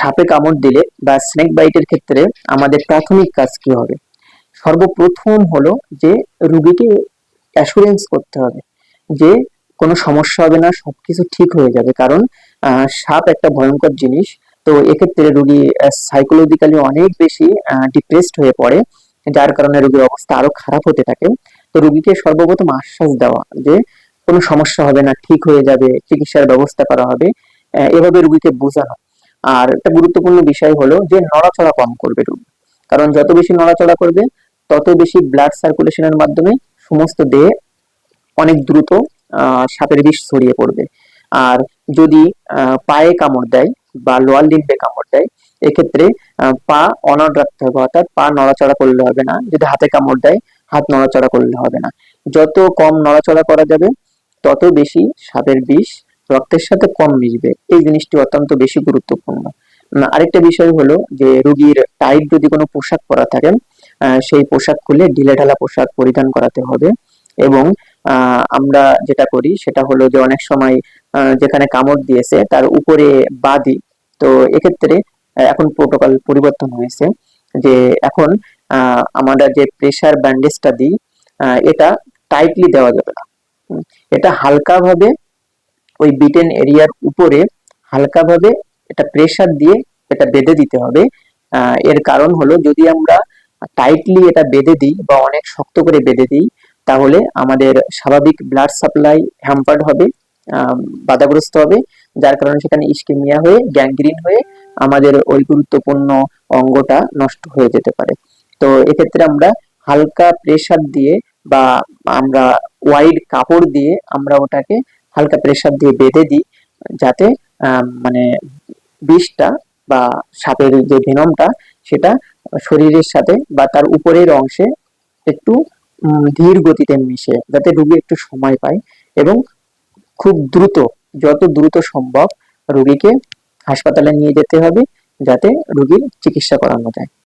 সাপে কামড় দিলে বা স্নেক বাইটের ক্ষেত্রে আমাদের প্রাথমিক কাজ কি হবে? সর্বপ্রথম হলো যে রুগীকে অ্যাসুরেন্স করতে হবে যে কোনো সমস্যা হবে না, সবকিছু ঠিক হয়ে যাবে। কারণ সাপ একটা ভয়ঙ্কর জিনিস। তো এক্ষেত্রে রুগী সাইকোলজিক্যালি অনেক বেশি ডিপ্রেসড হয়ে পড়ে, যার কারণে রুগীর অবস্থা আরও খারাপ হতে থাকে। তো রুগীকে সর্বপ্রথম আশ্বাস দেওয়া যে কোনো সমস্যা হবে না, ঠিক হয়ে যাবে, চিকিৎসার ব্যবস্থা করা হবে। এভাবে রুগীকে বোঝানো। আর একটা গুরুত্বপূর্ণ বিষয় হলো যে নড়াচড়া কম করবে রুগী। কারণ যত বেশি নড়াচড়া করবে, তত বেশি ব্লাড সার্কুলেশনের মাধ্যমে সমস্ত দেহে অনেক দ্রুত সাপের বিষ ছড়িয়ে পড়বে। আর যদি পায়ে কামড় দেয় বা লোয়ার লিম্বে কামড় দেয়, এক্ষেত্রে পা অনড় রাখতে হবে, অর্থাৎ পা নড়াচড়া করলে হবে না। যদি হাতে কামড় দেয়, হাত নড়াচড়া করলে হবে না। যত কম নড়াচড়া করা যাবে, তত বেশি সাপের বিষ রক্তের সাথে কম মিশবে। এই জিনিসটি অত্যন্ত বেশি গুরুত্বপূর্ণ। আরেকটা বিষয় হলো যে, রোগীর টাইট যদি কোনো পোশাক পরা থাকে সেই পোশাক খুলে ঢিলেঢালা পোশাক পরিধান করাতে হবে। এবং আমরা যেটা করি, সেটা হলো যে, অনেক সময় যেখানে কামড় দিয়েছে, তার উপরে বাদি তো এক্ষেত্রে এখন প্রোটোকল পরিবর্তন হয়েছে যে, এখন আমরা যে প্রেশার ব্যান্ডেজটা দিই এটা টাইটলি দেওয়া যাবে না। এটা হালকাভাবে ওই বিটেন এরিয়ার উপরে হালকাভাবে এটা প্রেসার দিয়ে এটা বেঁধে দিতে হবে। এর কারণ হলো যদি আমরা টাইটলি এটা বেঁধে দিই বা অনেক শক্ত করে বেঁধে দিই, তাহলে আমাদের স্বাভাবিক ব্লাড সাপ্লাই হ্যাম্পার্ড হবে বাধাগ্রস্ত হবে, যার কারণে সেখানে ইস্কেমিয়া হয়ে গ্যাংগ্রিন হয়ে আমাদের ওই গুরুত্বপূর্ণ অঙ্গটা নষ্ট হয়ে যেতে পারে। তো এক্ষেত্রে আমরা হালকা প্রেসার দিয়ে বা আমরা ওয়াইড কাপড় দিয়ে আমরা ওটাকে হালকা প্রেশার দিয়ে বেঁধে দিই, যাতে মানে বিষটা বা সাপের যে ভেনমটা, সেটা শরীরের সাথে বা তার উপরের অংশে একটু ধীর গতিতে মিশে, যাতে রুগী একটু সময় পায় এবং খুব দ্রুত, যত দ্রুত সম্ভব রুগীকে হাসপাতালে নিয়ে যেতে হবে, যাতে রুগীর চিকিৎসা করানো যায়।